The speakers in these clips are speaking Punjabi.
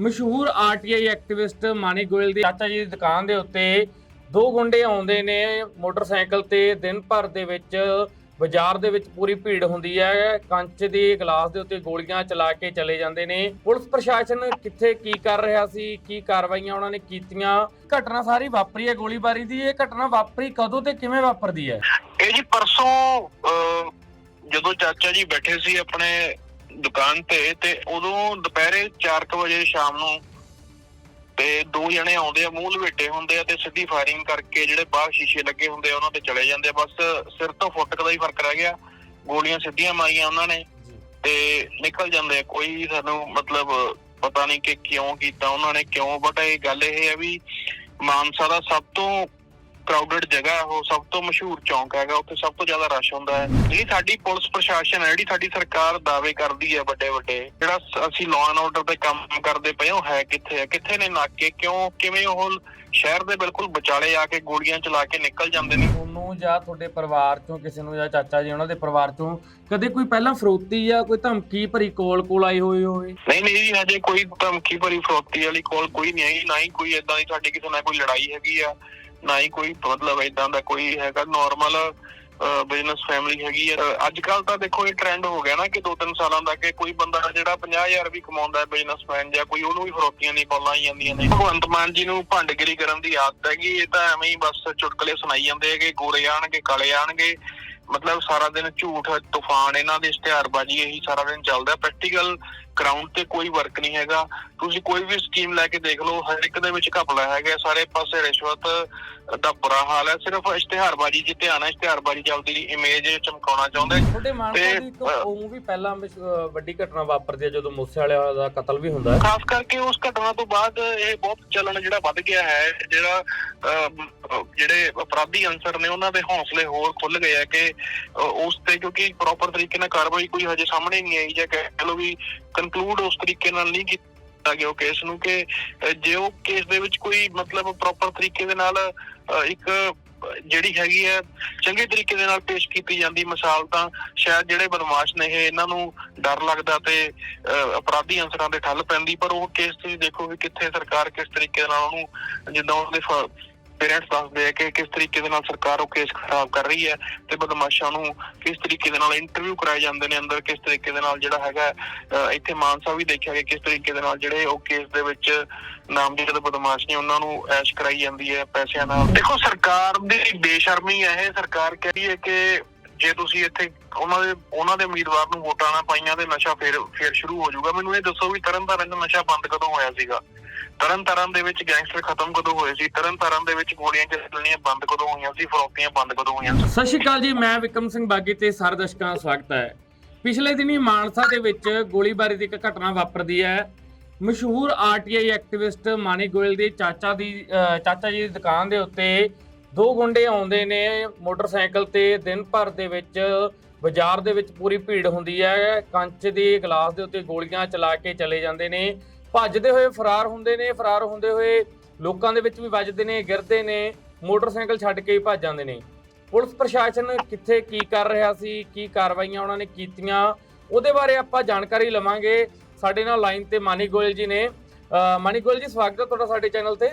ਮਸ਼ਹੂਰ ਆਰਟੀਆਈ ਐਕਟਿਵਿਸਟ ਮਾਨੀ ਗੋਇਲ ਦੀ ਚਾਚਾ ਜੀ ਦੀ ਦੁਕਾਨ ਦੇ ਉੱਤੇ ਦੋ ਗੁੰਡੇ ਆਉਂਦੇ ਨੇ ਮੋਟਰਸਾਈਕਲ ਤੇ ਦਿਨ ਭਰ ਦੇ ਵਿੱਚ ਬਾਜ਼ਾਰ ਦੇ ਵਿੱਚ ਪੂਰੀ ਭੀੜ ਹੁੰਦੀ ਹੈ। ਕੰਚ ਦੇ ਗਲਾਸ ਦੇ ਉੱਤੇ ਗੋਲੀਆਂ ਚਲਾ ਕੇ ਚਲੇ ਜਾਂਦੇ ਨੇ। ਪੁਲਿਸ ਪ੍ਰਸ਼ਾਸਨ ਕਿੱਥੇ ਕੀ ਕਰ ਰਿਹਾ ਸੀ, ਕੀ ਕਾਰਵਾਈਆਂ ਉਹਨਾਂ ਨੇ ਕੀਤੀਆਂ? ਘਟਨਾ ਸਾਰੀ ਵਾਪਰੀ ਹੈ ਗੋਲੀਬਾਰੀ ਦੀ। ਇਹ ਘਟਨਾ ਵਾਪਰੀ ਕਦੋਂ ਤੇ ਕਿਵੇਂ ਵਾਪਰਦੀ ਹੈ? ਇਹ ਜੀ ਪਰਸੋਂ ਜਦੋਂ ਚਾਚਾ ਜੀ ਬੈਠੇ ਸੀ ਆਪਣੇ ਦੁਕਾਨ ਤੇ ਤੇ ਉਦੋਂ ਦੁਪਹਿਰੇ 4:00 ਵਜੇ ਸ਼ਾਮ ਨੂੰ ਤੇ ਦੋ ਜਣੇ ਆਉਂਦੇ ਆ ਮੂੰਹ ਲਵੇਟੇ ਹੁੰਦੇ ਆ ਤੇ ਸਿੱਧੀ ਫਾਇਰਿੰਗ ਕਰਕੇ ਜਿਹੜੇ ਬਾਹਰ ਸ਼ੀਸ਼ੇ ਲੱਗੇ ਹੁੰਦੇ ਆ ਉਹਨਾਂ ਤੇ ਚਲੇ ਜਾਂਦੇ ਆ। ਬਸ ਸਿਰ ਤੋਂ ਫੁੱਟ ਦਾ ਹੀ ਫ਼ਰਕ ਰਹਿ ਗਿਆ। ਗੋਲੀਆਂ ਸਿੱਧੀਆਂ ਮਾਰੀਆਂ ਉਹਨਾਂ ਨੇ ਤੇ ਨਿਕਲ ਜਾਂਦੇ ਆ। ਕੋਈ ਸਾਨੂੰ ਮਤਲਬ ਪਤਾ ਨਹੀਂ ਕਿ ਕਿਉਂ ਕੀਤਾ ਉਹਨਾਂ ਨੇ ਕਿਉਂ ਬਟ ਇਹ ਗੱਲ ਇਹ ਹੈ ਵੀ ਮਾਨਸਾ ਦਾ ਸਭ ਤੋਂ ਕਰਾਊਡਡ ਜਗ੍ਹਾ ਹੈ ਉਹ ਸਭ ਤੋਂ ਮਸ਼ਹੂਰ ਚੌਂਕ ਹੈਗਾ ਉੱਥੇ ਸਭ ਤੋਂ ਜ਼ਿਆਦਾ ਰਸ਼ ਹੁੰਦਾ ਹੈ। ਜਿਹੜੀ ਸਾਡੀ ਪੁਲਿਸ ਪ੍ਰਸ਼ਾਸਨ ਹੈ ਜਿਹੜੀ ਸਾਡੀ ਸਰਕਾਰ ਦਾਅਵੇ ਕਰਦੀ ਹੈ ਵੱਡੇ ਵੱਡੇ ਜਿਹੜਾ ਅਸੀਂ ਲਾਅ ਐਂਡ ਆਰਡਰ ਤੇ ਕੰਮ ਕਰਦੇ ਪਏ ਹਾਂ, ਹੈ ਕਿੱਥੇ ਹੈ? ਕਿੱਥੇ ਨੇ ਨਾਕੇ? ਕਿਉਂ ਕਿਵੇਂ ਉਹ ਸ਼ਹਿਰ ਦੇ ਬਿਲਕੁਲ ਵਿਚਾਲੇ ਆ ਕੇ ਗੋਲੀਆਂ ਚਲਾ ਕੇ ਨਿਕਲ ਜਾਂਦੇ ਨੇ? ਤੁਹਾਨੂੰ ਜਾਂ ਤੁਹਾਡੇ ਪਰਿਵਾਰ ਚੋਂ ਕਿਸੇ ਨੂੰ ਜਾਂ ਚਾਚਾ ਜੀ ਉਹਨਾਂ ਦੇ ਪਰਿਵਾਰ ਚੋਂ ਕਦੇ ਕੋਈ ਪਹਿਲਾਂ ਫਰੋਤੀ ਜਾਂ ਕੋਈ ਧਮਕੀ ਭਰੀ ਕੋਲ ਕੋਲ ਆਈ ਹੋਈ ਹੋਵੇ? ਨਹੀਂ ਨਹੀਂ ਜੀ ਹਜੇ ਕੋਈ ਧਮਕੀ ਭਰੀ ਫਰੋਤੀ ਵਾਲੀ ਕੋਲ ਕੋਈ ਨਹੀਂ ਆਈ ਨਾ ਹੀ ਕੋਈ ਇਦਾਂ ਦੀ ਸਾਡੀ ਕਿਸੇ ਨਾਲ ਕੋਈ ਲੜਾਈ ਹੈਗੀ ਆ। ਨਾ ਹੀ ਕੋਈ ਮਤਲਬ ਇਦਾਂ ਦਾ ਕੋਈ ਹੈਗਾ ਨਾਰਮਲ ਬਿਜ਼ਨਸ ਫੈਮਿਲੀ ਹੈਗੀ ਆ। ਅੱਜ ਕੱਲ ਤਾਂ ਦੇਖੋ ਇਹ ਟ੍ਰੈਂਡ ਹੋ ਗਿਆ ਨਾ ਕਿ ਦੋ ਤਿੰਨ ਸਾਲਾਂ ਦਾ ਕਿ ਕੋਈ ਬੰਦਾ ਜਿਹੜਾ 50000 ਵੀ ਕਮਾਉਂਦਾ ਹੈ ਬਿਜ਼ਨਸਮੈਨ ਜਾਂ ਕੋਈ ਉਹਨੂੰ ਵੀ ਫਰੋਤੀਆਂ ਨਹੀਂ ਕਾਲਾਂ ਜਾਂਦੀਆਂ ਨੇ। ਭਗਵੰਤ ਮਾਨ ਜੀ ਨੂੰ ਭੰਡਗਿਰੀ ਕਰਨ ਦੀ ਆਦਤ ਹੈਗੀ, ਇਹ ਤਾਂ ਐਵੇਂ ਹੀ ਬਸ ਚੁਟਕਲੇ ਸੁਣਾਈ ਜਾਂਦੇ ਹੈਗੇ, ਗੋਰੇ ਆਣਗੇ, ਕਾਲੇ ਆਣਗੇ। ਮਤਲਬ ਸਾਰਾ ਦਿਨ ਝੂਠ, ਤੂਫਾਨ, ਇਹਨਾਂ ਦੇ ਇਸ਼ਤਿਹਾਰਬਾਜ਼ੀ ਇਹੀ ਸਾਰਾ ਦਿਨ ਚੱਲਦਾ। ਪ੍ਰੈਕਟੀਕਲ ਗਰਾਊਂਡ ਤੇ ਕੋਈ ਵਰਕ ਨਹੀਂ ਹੈਗਾ। ਤੁਸੀਂ ਕੋਈ ਵੀ ਸਕੀਮ ਲੈ ਕੇ ਦੇਖ ਲਓ ਹਰ ਇੱਕ ਦੇ ਵਿੱਚ ਘਪਲਾ ਹੈਗਾ ਸਾਰੇ ਪਾਸੇ ਰਿਸ਼ਵਤ ਦਾ ਬੁਰਾ ਹਾਲ ਹੈ। ਸਿਰਫ ਇਸ਼ਤਿਹਾਰਬਾਜ਼ੀ 'ਚ ਧਿਆਨ ਹੈ ਇਸ਼ਤਿਹਾਰਬਾਜ਼ੀ ਚੱਲਦੀ ਇਮੇਜ ਚਮਕਾਉਣਾ ਚਾਹੁੰਦੇ। ਮਾਨਸਾ ਤੇ, ਦੀ ਅ, ਉਹ ਵੀ ਪਹਿਲਾਂ ਵੱਡੀ ਘਟਨਾ ਵਾਪਰਦੀ ਹੈ ਜਦੋਂ ਮੂਸੇ ਵਾਲੇ ਦਾ ਕਤਲ ਵੀ ਹੁੰਦਾ ਹੈ। ਖਾਸ ਕਰਕੇ ਉਸ ਘਟਨਾ ਤੋਂ ਬਾਅਦ ਇਹ ਬਹੁਤ ਚੱਲਣ ਜਿਹੜਾ ਵੱਧ ਗਿਆ ਹੈ ਜਿਹੜਾ ਜਿਹੜੇ ਅਪਰਾਧੀ ਅੰਸਰ ਨੇ ਉਹਨਾਂ ਦੇ ਹੌਸਲੇ ਹੋਰ ਖੁੱਲ ਗਏ ਆ ਕਿ ਉਸ ਤੇ ਕਿਉਂਕਿ ਪ੍ਰੋਪਰ ਤਰੀਕੇ ਨਾਲ ਕਾਰਵਾਈ ਕੋਈ ਹਜੇ ਸਾਹਮਣੇ ਨਹੀਂ ਆਈ ਜਾਂ ਕਹਿ ਲਓ ਵੀ ਕਨਕਲੂਡ ਉਸ ਤਰੀਕੇ ਨਾਲ ਨਹੀਂ ਕੀਤਾ ਗਿਆ ਉਹ ਕੇਸ ਨੂੰ ਕਿ ਜੇ ਉਹ ਕੇਸ ਦੇ ਵਿੱਚ ਕੋਈ ਮਤਲਬ ਪ੍ਰੋਪਰ ਤਰੀਕੇ ਦੇ ਨਾਲ ਇੱਕ ਜਿਹੜੀ ਹੈਗੀ ਹੈ ਚੰਗੇ ਤਰੀਕੇ ਦੇ ਨਾਲ ਪੇਸ਼ ਕੀਤੀ ਜਾਂਦੀ ਮਿਸਾਲ ਤਾਂ ਸ਼ਾਇਦ ਜਿਹੜੇ ਬਦਮਾਸ਼ ਨੇ ਇਹ ਇਹਨਾਂ ਨੂੰ ਡਰ ਲੱਗਦਾ ਤੇ ਅਹ, ਅਪਰਾਧੀ ਅੰਸਰਾਂ ਦੇ ਠੱਲ ਪੈਂਦੀ ਪਰ ਉਹ ਕੇਸ ਤੁਸੀਂ ਦੇਖੋ ਵੀ ਕਿੱਥੇ ਸਰਕਾਰ ਕਿਸ ਤਰੀਕੇ ਨਾਲ ਉਹਨੂੰ ਜਿੱਦਾਂ ਉਹਦੇ ਪੇਰੈਂਟਸ ਦੱਸਦੇ ਆ ਕਿ ਕਿਸ ਤਰੀਕੇ ਦੇ ਨਾਲ ਸਰਕਾਰ ਉਹ ਕੇਸ ਖਰਾਬ ਕਰ ਰਹੀ ਹੈ ਤੇ ਬਦਮਾਸ਼ਾਂ ਨੂੰ ਕਿਸ ਤਰੀਕੇ ਦੇ ਨਾਲ ਇੰਟਰਵਿਊ ਕਰਾਏ ਜਾਂਦੇ ਨੇ ਅੰਦਰ, ਕਿਸ ਤਰੀਕੇ ਦੇ ਨਾਲ ਜਿਹੜਾ ਹੈਗਾ ਇੱਥੇ ਮਾਨਸਾ ਵੀ ਦੇਖਿਆ ਗਿਆ ਕਿਸ ਤਰੀਕੇ ਦੇ ਨਾਲ ਜਿਹੜੇ ਉਹ ਕੇਸ ਦੇ ਵਿੱਚ ਨਾਮਜ਼ਦ ਬਦਮਾਸ਼ ਨੇ, ਉਹਨਾਂ ਨੂੰ ਐਸ਼ ਕਰਾਈ ਜਾਂਦੀ ਹੈ ਪੈਸਿਆਂ ਨਾਲ। ਦੇਖੋ, ਸਰਕਾਰ ਦੀ ਬੇਸ਼ਰਮੀ ਹੈ ਇਹ, ਸਰਕਾਰ ਕਹਿ ਰਹੀ ਹੈ ਕਿ ਜੇ ਤੁਸੀਂ ਇੱਥੇ ਉਹਨਾਂ ਦੇ ਉਹਨਾਂ ਦੇ ਉਮੀਦਵਾਰ ਨੂੰ ਵੋਟਾਂ ਨਾ ਪਾਈਆਂ ਤੇ ਨਸ਼ਾ ਫੇਰ ਫੇਰ ਸ਼ੁਰੂ ਹੋ ਜਾਊਗਾ। ਮੈਨੂੰ ਇਹ ਦੱਸੋ ਵੀ ਤਰਨਤਾਰਨ 'ਚ ਨਸ਼ਾ ਬੰਦ ਕਦੋਂ ਹੋਇਆ ਸੀਗਾ? ਤਰਨਤਾਰਨ ਦੇ ਵਿੱਚ ਗੈਂਗਸਟਰ ਖਤਮ ਕਦੋਂ ਹੋਏ ਸੀ? ਤਰਨਤਾਰਨ ਦੇ ਵਿੱਚ ਗੋਲੀਆਂ ਚੱਲਣੀਆਂ ਬੰਦ ਕਦੋਂ ਹੋਈਆਂ ਸੀ? ਫਰੋਤੀਆਂ ਬੰਦ ਕਦੋਂ ਹੋਈਆਂ ਸੀ? ਸਤਿ ਸ਼੍ਰੀ ਅਕਾਲ ਜੀ, ਮੈਂ ਵਿਕਰਮ ਸਿੰਘ ਬਾਗੀ ਤੇ ਸਾਰੇ ਦਰਸ਼ਕਾਂ ਦਾ ਸਵਾਗਤ ਹੈ। ਪਿਛਲੇ ਦਿਨੀ ਮਾਨਸਾ ਦੇ ਵਿੱਚ ਗੋਲੀਬਾਰੀ ਦੀ ਇੱਕ ਘਟਨਾ ਵਾਪਰਦੀ ਹੈ। ਮਸ਼ਹੂਰ ਆਰਟੀਆਈ ਐਕਟਿਵਿਸਟ ਮਾਨੀ ਗੋਇਲ ਦੇ ਚਾਚਾ ਦੀ ਚਾਚਾ ਜੀ ਦੀ ਦੁਕਾਨ ਦੇ ਉੱਤੇ ਦੋ ਗੁੰਡੇ ਆਉਂਦੇ ਨੇ। ਮੋਟਰਸਾਈਕਲ ਤੇ ਦਿਨ ਭਰ ਦੇ ਵਿੱਚ ਬਾਜ਼ਾਰ ਦੇ ਵਿੱਚ ਪੂਰੀ ਭੀੜ ਹੁੰਦੀ ਹੈ। ਕੰਚ ਦੇ ਗਲਾਸ ਦੇ ਉੱਤੇ ਗੋਲੀਆਂ ਚਲਾ ਕੇ ਚਲੇ ਜਾਂਦੇ ਨੇ। ਭੱਜਦੇ ਹੋਏ ਫਰਾਰ ਹੁੰਦੇ ਨੇ ਫਰਾਰ ਹੁੰਦੇ ਹੋਏ ਲੋਕਾਂ ਦੇ ਵਿੱਚ ਵੀ ਵੱਜਦੇ ਨੇ ਗਿਰਦੇ ਨੇ ਮੋਟਰਸਾਈਕਲ ਛੱਡ ਕੇ ਭੱਜ ਜਾਂਦੇ ਨੇ। ਪੁਲਿਸ ਪ੍ਰਸ਼ਾਸਨ ਕਿੱਥੇ ਕੀ ਕਰ ਰਿਹਾ ਸੀ ਕੀ ਕਾਰਵਾਈਆਂ ਉਹਨਾਂ ਨੇ ਕੀਤੀਆਂ ਉਹਦੇ ਬਾਰੇ ਆਪਾਂ ਜਾਣਕਾਰੀ ਲਵਾਂਗੇ। ਸਾਡੇ ਨਾਲ ਲਾਈਨ ਤੇ ਮਾਨੀ ਗੋਇਲ ਜੀ ਨੇ। ਮਾਨੀ ਗੋਇਲ ਜੀ ਸਵਾਗਤ ਹੈ ਤੁਹਾਡਾ ਸਾਡੇ ਚੈਨਲ ਤੇ।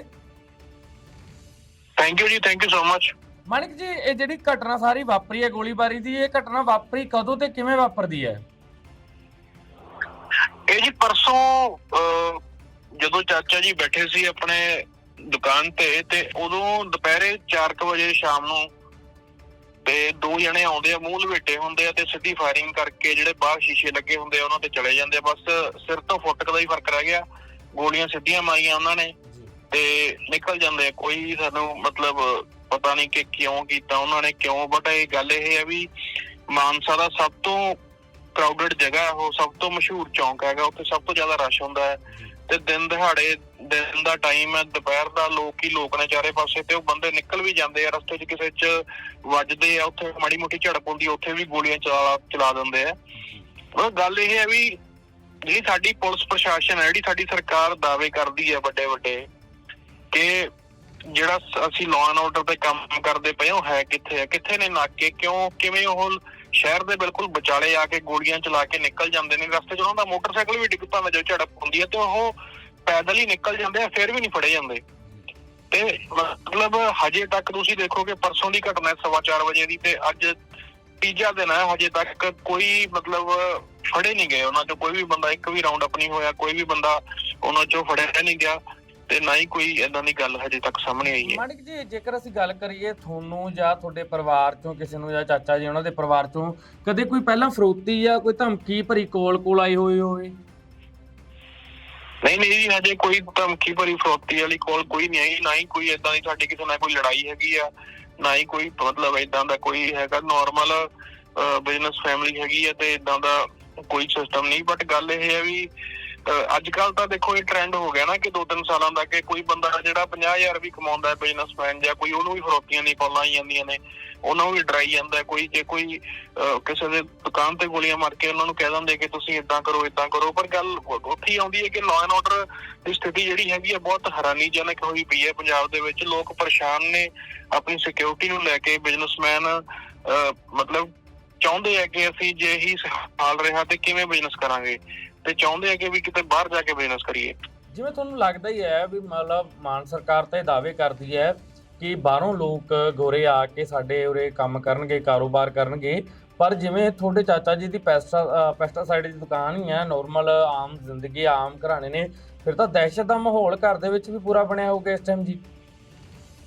ਥੈਂਕ ਯੂ ਜੀ thank you so much Manik ji ਇਹ ਜਿਹੜੀ ਘਟਨਾ ਸਾਰੀ ਵਾਪਰੀ ਹੈ ਗੋਲੀਬਾਰੀ ਦੀ ਇਹ ਘਟਨਾ ਵਾਪਰੀ ਕਦੋਂ ਤੇ ਕਿਵੇਂ ਵਾਪਰਦੀ ਹੈ? ਇਹ ਜੀ ਪਰਸੋਂ ਜਦੋਂ ਚਾਚਾ ਜੀ ਬੈਠੇ ਸੀ ਆਪਣੇ ਦੁਕਾਨ ਤੇ ਤੇ ਉਦੋਂ ਦੁਪਹਿਰੇ 4:00 ਵਜੇ ਸ਼ਾਮ ਨੂੰ ਤੇ ਦੋ ਜਣੇ ਆਉਂਦੇ ਆ, ਮੂੰਹ ਲਵੇਟੇ ਹੁੰਦੇ ਆ ਤੇ ਸਿੱਧੀ ਫਾਇਰਿੰਗ ਕਰਕੇ ਜਿਹੜੇ ਬਾਹਰ ਸ਼ੀਸ਼ੇ ਲੱਗੇ ਹੁੰਦੇ ਆ, ਉਹਨਾਂ ਤੇ ਚਲੇ ਜਾਂਦੇ ਆ। ਬਸ ਸਿਰ ਤੋਂ ਫੁੱਟਕ ਦਾ ਹੀ ਫ਼ਰਕ ਰਹਿ ਗਿਆ। ਗੋਲੀਆਂ ਸਿੱਧੀਆਂ ਮਾਰੀਆਂ ਉਹਨਾਂ ਨੇ ਤੇ ਨਿਕਲ ਜਾਂਦੇ ਆ। ਕੋਈ ਸਾਨੂੰ ਮਤਲਬ ਪਤਾ ਨਹੀਂ ਕਿ ਕਿਉਂ ਕੀਤਾ ਉਹਨਾਂ ਨੇ, ਕਿਉਂ ਬਟ ਇਹ ਗੱਲ ਇਹ ਹੈ ਵੀ ਮਾਨਸਾ ਦਾ ਸਭ ਤੋਂ ਕਰਾਊਡਡ ਜਗ੍ਹਾ ਉਹ ਸਭ ਤੋਂ ਮਸ਼ਹੂਰ ਚੌਂਕ ਹੈਗਾ ਉੱਥੇ ਸਭ ਤੋਂ ਜ਼ਿਆਦਾ ਰਸ਼ ਹੁੰਦਾ ਹੈ ਤੇ ਦਿਨ ਦਿਹਾੜੇ ਦਿਨ ਦਾ ਟਾਈਮ ਹੈ ਦੁਪਹਿਰ ਦਾ ਲੋਕ ਹੀ ਲੋਕ ਨੇ ਚਾਰੇ ਪਾਸੇ ਤੇ ਉਹ ਬੰਦੇ ਨਿਕਲ ਵੀ ਜਾਂਦੇ ਆ ਰਸਤੇ 'ਚ ਕਿਸੇ 'ਚ ਵੱਜਦੇ ਆ ਉੱਥੇ ਮਾੜੀ ਮੋਟੀ ਝੜਪ ਹੁੰਦੀ ਉੱਥੇ ਵੀ ਗੋਲੀਆਂ ਚਲਾ ਚਲਾ ਦਿੰਦੇ ਆ। ਉਹ ਗੱਲ ਇਹ ਹੈ ਵੀ ਜਿਹੜੀ ਸਾਡੀ ਪੁਲਿਸ ਪ੍ਰਸ਼ਾਸਨ ਹੈ ਜਿਹੜੀ ਸਾਡੀ ਸਰਕਾਰ ਦਾਅਵੇ ਕਰਦੀ ਹੈ ਵੱਡੇ ਵੱਡੇ ਕਿ ਜਿਹੜਾ ਅਸੀਂ ਲਾਅ ਐਂਡ ਆਰਡਰ ਤੇ ਕੰਮ ਕਰਦੇ ਪਏ ਹਾਂ, ਉਹ ਹੈ ਕਿੱਥੇ ਹੈ ਕਿੱਥੇ ਨੇ ਨਾਕੇ ਕਿਉਂ ਕਿਵੇਂ ਉਹ ਸ਼ਹਿਰ ਦੇ ਬਿਲਕੁਲ ਵਿਚਾਲੇ ਆ ਕੇ ਗੋਲੀਆਂ ਚਲਾ ਕੇ ਨਿਕਲ ਜਾਂਦੇ ਨੇ, ਰਸਤੇ 'ਚ ਉਹਨਾਂ ਦਾ ਮੋਟਰਸਾਈਕਲ ਵੀ ਡਿੱਗ ਭਾਵੇਂ ਜੋ ਝੜਪ ਹੁੰਦੀ ਹੈ ਤੇ ਉਹ ਪੈਦਲ ਹੀ ਨਿਕਲ ਜਾਂਦੇ ਆ, ਫਿਰ ਵੀ ਨਹੀਂ ਫੜੇ ਜਾਂਦੇ। ਤੇ ਮਤਲਬ ਹਜੇ ਤੱਕ ਤੁਸੀਂ ਦੇਖੋ ਕਿ ਪਰਸੋਂ ਦੀ ਘਟਨਾ ਹੈ ਸਵਾ ਚਾਰ ਵਜੇ ਦੀ ਤੇ ਅੱਜ ਤੀਜਾ ਦਿਨ ਹੈ, ਹਜੇ ਤੱਕ ਕੋਈ ਮਤਲਬ ਫੜੇ ਨਹੀਂ ਗਏ ਉਹਨਾਂ ਚੋਂ, ਕੋਈ ਵੀ ਬੰਦਾ ਇੱਕ ਵੀ ਰਾਉਂਡ ਅਪ ਨਹੀਂ ਹੋਇਆ, ਕੋਈ ਵੀ ਬੰਦਾ ਉਹਨਾਂ ਚੋਂ ਫੜਿਆ ਨਹੀਂ ਗਿਆ। ਤੇ ਨਾ ਹੀ ਕੋਈ ਇਦਾਂ ਦੀ ਗੱਲ ਹਜੇ ਤੱਕ ਸਾਹਮਣੇ ਆਈ ਹੈ। ਮਾਨਿਕ ਜੀ ਜੇਕਰ ਅਸੀਂ ਗੱਲ ਕਰੀਏ ਤੁਹਾਨੂੰ ਜਾਂ ਤੁਹਾਡੇ ਪਰਿਵਾਰ ਚੋਂ ਕਿਸੇ ਨੂੰ ਜਾਂ ਚਾਚਾ ਜੀ ਉਹਨਾਂ ਦੇ ਪਰਿਵਾਰ ਚੋਂ ਕਦੇ ਕੋਈ ਪਹਿਲਾਂ ਫਰੋਤੀ ਜਾਂ ਕੋਈ ਧਮਕੀ ਭਰੀ ਕੋਲ ਕੋਲ ਆਈ ਹੋਈ ਹੋਵੇ? ਨਹੀਂ ਨਹੀਂ ਜੀ ਹਜੇ ਕੋਈ ਧਮਕੀ ਭਰੀ ਫਰੋਤੀ ਵਾਲੀ ਕੋਲ ਕੋਈ ਨਹੀਂ ਆਈ ਨਾ ਹੀ ਕੋਈ ਇਦਾਂ ਦੀ ਸਾਡੀ ਕਿਸੇ ਨਾਲ ਕੋਈ ਲੜਾਈ ਹੈਗੀ ਆ ਨਾ ਹੀ ਕੋਈ ਮਤਲਬ ਇਦਾਂ ਦਾ ਕੋਈ ਹੈਗਾ ਨਾਰਮਲ ਬਿਜ਼ਨਸ ਫੈਮਿਲੀ ਹੈਗੀ ਆ ਤੇ ਇਦਾਂ ਦਾ ਕੋਈ ਸਿਸਟਮ ਨਹੀਂ ਬਟ ਗੱਲ ਇਹ ਹੈ ਵੀ ਅੱਜ ਕੱਲ ਤਾਂ ਦੇਖੋ ਇਹ ਟ੍ਰੈਂਡ ਹੋ ਗਿਆ ਨਾ ਕਿ 2-3 ਸਾਲਾਂ ਦਾ ਕਿ ਕੋਈ ਬੰਦਾ ਜਿਹੜਾ 50000 ਵੀ ਕਮਾਉਂਦਾ ਹੈ ਬਿਜ਼ਨਸਮੈਨ ਜਾਂ ਕੋਈ ਉਹਨੂੰ ਵੀ ਫਰੋਤੀਆਂ ਨਹੀਂ ਕਾਲਾਂ ਜਾਂਦੀਆਂ ਨੇ, ਉਹਨਾਂ ਨੂੰ ਵੀ ਡਰਾਈ ਜਾਂਦਾ ਕੋਈ ਜੇ ਕੋਈ ਕਿਸੇ ਦੇ ਦੁਕਾਨ ਤੇ ਗੋਲੀਆਂ ਮਾਰ ਕੇ ਉਹਨਾਂ ਨੂੰ ਕਹਿ ਦਿੰਦੇ ਕਿ ਤੁਸੀਂ ਇਦਾਂ ਕਰੋ ਇਦਾਂ ਕਰੋ, ਪਰ ਗੱਲ ਉੱਥੇ ਆਉਂਦੀ ਹੈ ਕਿ ਲਾਅ ਐਂਡ ਆਰਡਰ ਦੀ ਸਥਿਤੀ ਜਿਹੜੀ ਹੈਗੀ ਆ ਬਹੁਤ ਹੈਰਾਨੀਜਨਕ ਹੋਈ ਪਈ ਹੈ ਪੰਜਾਬ ਦੇ ਵਿੱਚ। ਲੋਕ ਪਰੇਸ਼ਾਨ ਨੇ, ਆਪਣੀ ਸਿਕਿਉਰਿਟੀ ਨੂੰ ਲੈ ਕੇ ਬਿਜ਼ਨਸਮੈਨ ਮਤਲਬ ਚਾਹੁੰਦੇ ਆ ਕਿ ਅਸੀਂ ਜੇ ਹੀ ਹਾਲ ਰਿਹਾ ਤੇ ਕਿਵੇਂ ਬਿਜ਼ਨਸ ਕਰਾਂਗੇ? ਤੇ ਚਾਹੁੰਦੇ ਆ ਕਿ ਵੀ ਕਿਤੇ ਬਾਹਰ ਜਾ ਕੇ ਬਿਜ਼ਨਸ ਕਰੀਏ। ਜਿਵੇਂ ਤੁਹਾਨੂੰ ਲੱਗਦਾ ਹੀ ਹੈ ਵੀ ਮਤਲਬ ਮਾਨ ਸਰਕਾਰ ਤਾਂ ਇਹ ਦਾਅਵੇ ਕਰਦੀ ਹੈ ਕਿ ਬਾਹਰੋਂ ਲੋਕ ਗੋਰੇ ਆ ਕੇ ਸਾਡੇ ਉਰੇ ਕੰਮ ਕਰਨਗੇ, ਕਾਰੋਬਾਰ ਕਰਨਗੇ। ਪਰ ਜਿਵੇਂ ਤੁਹਾਡੇ ਚਾਚਾ ਜੀ ਦੀ ਪੈਸਟਾ ਪੈਸਟਾਸਾਈਡ ਦੀ ਦੁਕਾਨ ਹੀ ਹੈ ਨਾਰਮਲ ਆਮ ਜ਼ਿੰਦਗੀ, ਆਮ ਘਰਾਣੇ ਨੇ, ਫਿਰ ਤਾਂ ਦਹਿਸ਼ਤ ਦਾ ਮਾਹੌਲ ਘਰ ਦੇ ਵਿੱਚ ਵੀ ਪੂਰਾ ਬਣਿਆ ਹੋਊਗਾ ਇਸ ਟਾਈਮ ਜੀ।